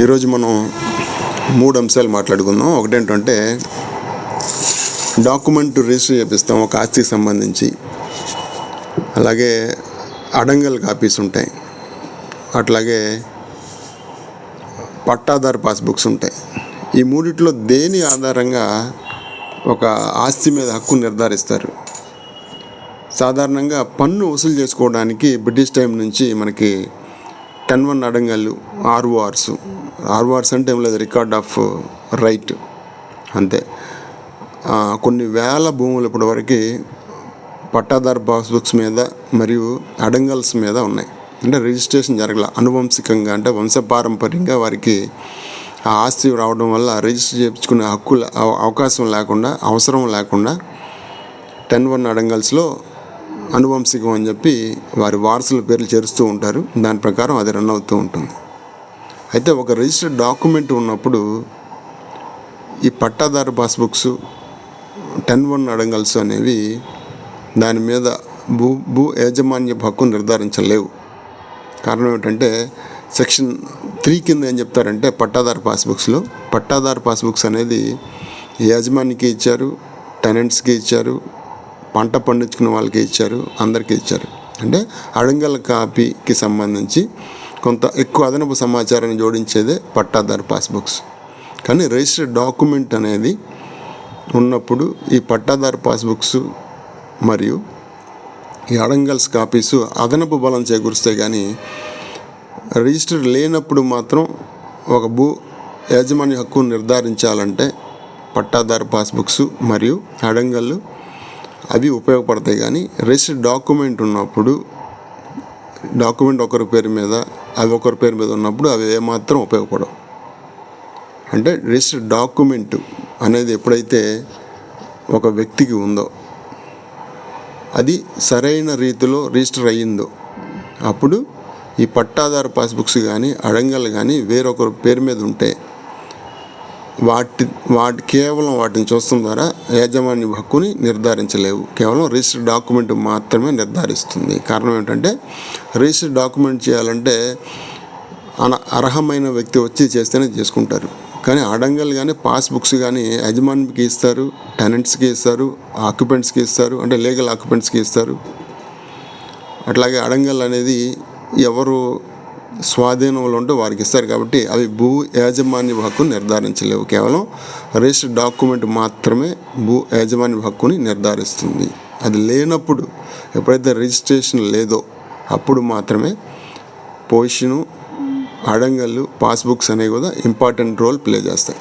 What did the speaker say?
ఈరోజు మనం మూడు అంశాలు మాట్లాడుకుందాం. ఒకటేంటంటే డాక్యుమెంట్ రిజిస్టర్ చేపిస్తాం ఒక ఆస్తికి సంబంధించి. అలాగే అడంగల్ కాపీస్ ఉంటాయి. అట్లాగే పట్టాదారు పాస్బుక్స్ ఉంటాయి. ఈ మూడిట్లో దేని ఆధారంగా ఒక ఆస్తి మీద హక్కు నిర్ధారిస్తారు? సాధారణంగా పన్ను వసూలు చేసుకోవడానికి బ్రిటిష్ టైం నుంచి మనకి టెన్ వన్ అడంగళ్ళు ఆర్ఓఆర్స్ ఆర్ఓఆర్స్ అంటే ఏం లేదు రికార్డ్ ఆఫ్ రైట్ అంతే. కొన్ని వేల భూములు ఇప్పటివరకు పట్టాదారు పాస్బుక్స్ మీద మరియు అడంగల్స్ మీద ఉన్నాయి. అంటే రిజిస్ట్రేషన్ జరగల అనువంశికంగా అంటే వంశపారంపర్యంగా వారికి ఆ ఆస్తి రావడం వల్ల రిజిస్టర్ చేయించుకునే హక్కుల అవ- అవకాశం లేకుండా అవసరం లేకుండా టెన్ వన్ అడంగల్స్లో అనువంశికం అని చెప్పి వారి వారసుల పేర్లు చేరుస్తూ ఉంటారు. దాని ప్రకారం అది రన్ అవుతూ ఉంటుంది. అయితే ఒక రిజిస్టర్డ్ డాక్యుమెంట్ ఉన్నప్పుడు ఈ పట్టాదారు పాస్బుక్స్ టెన్ వన్ అడంగల్స్ అనేవి దాని మీద భూ భూ యాజమాన్య హక్కు నిర్ధారించలేవు. కారణం ఏమిటంటే సెక్షన్ త్రీ కింద ఏం చెప్తారంటే పట్టాదారు పాస్బుక్స్లో పట్టాదారు పాస్బుక్స్ అనేది యాజమాన్యకి ఇచ్చారు టెనెంట్స్కి ఇచ్చారు పంట పండించుకున్న వాళ్ళకి ఇచ్చారు అందరికీ ఇచ్చారు. అంటే అడంగల్ కాపీకి సంబంధించి కొంత ఎక్కువ అదనపు సమాచారాన్ని జోడించేదే పట్టాదారు పాస్బుక్స్. కానీ రిజిస్టర్డ్ డాక్యుమెంట్ అనేది ఉన్నప్పుడు ఈ పట్టాదారు పాస్బుక్స్ మరియు ఈ అడంగల్స్ కాపీసు అదనపు బలం చేకూరుస్తాయి. కానీ రిజిస్టర్ లేనప్పుడు మాత్రం ఒక భూ యాజమాన్య హక్కు నిర్ధారించాలంటే పట్టాదారు పాస్బుక్స్ మరియు అడంగళ్ళు అవి ఉపయోగపడతాయి కానీ రిజిస్టర్ డాక్యుమెంట్ ఉన్నప్పుడు డాక్యుమెంట్ ఒకరి పేరు మీద అవి ఒకరి పేరు మీద ఉన్నప్పుడు అవి ఏమాత్రం ఉపయోగపడవు. అంటే రిజిస్టర్ డాక్యుమెంట్ అనేది ఎప్పుడైతే ఒక వ్యక్తికి ఉందో అది సరైన రీతిలో రిజిస్టర్ అయ్యిందో అప్పుడు ఈ పట్టాదారు పాస్బుక్స్ కానీ అడంగల్ కానీ వేరొకరి పేరు మీద ఉంటే వాటి వాటి కేవలం వాటిని చూస్తాం ద్వారా యాజమాన్య హక్కుని నిర్ధారించలేవు. కేవలం రిజిస్టర్ డాక్యుమెంట్ మాత్రమే నిర్ధారిస్తుంది. కారణం ఏంటంటే రిజిస్టర్ డాక్యుమెంట్ చేయాలంటే అన అర్హమైన వ్యక్తి వచ్చి చేస్తేనే చేసుకుంటారు. కానీ అడంగల్ కానీ పాస్బుక్స్ కానీ యజమానికి ఇస్తారు టెనెంట్స్కి ఇస్తారు ఆక్యుపెంట్స్కి ఇస్తారు అంటే లీగల్ ఆక్యుపెంట్స్కి ఇస్తారు. అట్లాగే అడంగల్ అనేది ఎవరు స్వాధీనంలో ఉంటే వారికి ఇస్తారు కాబట్టి అవి భూ యాజమాన్య హక్కును నిర్ధారించలేవు. కేవలం రిజిస్టర్ డాక్యుమెంట్ మాత్రమే భూ యాజమాన్య హక్కుని నిర్ధారిస్తుంది. అది లేనప్పుడు ఎప్పుడైతే రిజిస్ట్రేషన్ లేదో అప్పుడు మాత్రమే పొజిషను అడంగళ్ళు పాస్బుక్స్ అనేవి కూడా ఇంపార్టెంట్ రోల్ ప్లే చేస్తాయి.